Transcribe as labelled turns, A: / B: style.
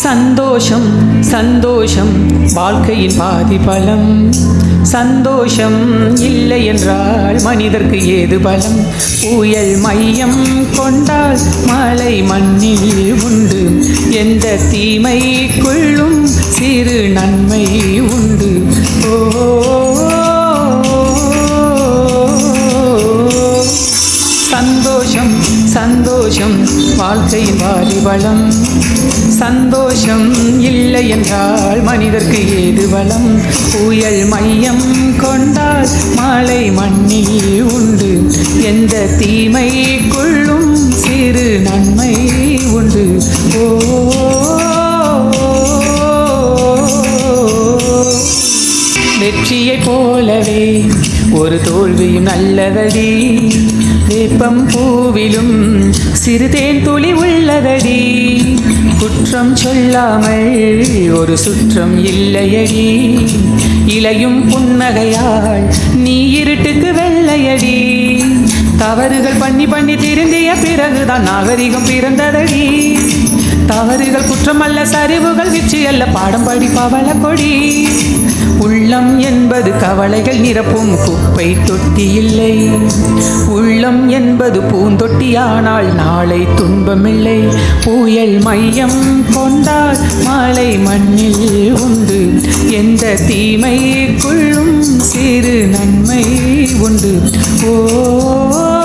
A: சந்தோஷம் சந்தோஷம் வாழ்க்கையின் பாதி பலம் சந்தோஷம் இல்லை என்றால் மனிதர்க்கு ஏது பலம்? புயல் மையம் கொண்டால் மலை மண்ணில் உண்டு. எந்த தீமைக்குள்ளும் சிறு நன்மை உண்டு. சந்தோஷம் வாழ்க்கையின் வாலிபலம் சந்தோஷம் இல்லை என்றால் மனிதர்க்கு ஏது வளம்? புயல் மையம் கொண்டால் மாலை மண்ணில் உண்டு. எந்த தீமைக்குள்ளும் சிறு நன்மை உண்டு. ஓ வெற்றியை போலவே ஒரு தோல்வியும் நல்லதடி. வேப்பம் பூவிலும் சிறுதேன் துளி உள்ளதடி. குற்றம் சொல்லாமல் ஒரு சுற்றம் இல்லையடி. இலையும் புன்னகையால் நீ இருட்டுக்கு வெள்ளையடி. தவறுகள் பண்ணி பண்ணி திருந்திய பிறகுதான் நாகரிகம் பிறந்ததடி. தவறுகள் குற்றம் அல்ல சரிவுகள் விச்சு அல்ல பாடம் படி கொடி. உள்ளம் என்பது கவலைகள் நிரப்பும் குப்பை தொட்டி இல்லை. உள்ளம் என்பது பூந்தொட்டியானால் நாளை துன்பமில்லை. புயல் மையம் கொண்டால் மாலை மண்ணில் உண்டு. எந்த தீமைக்குள்ளும் சிறு நன்மை உண்டு. ஓ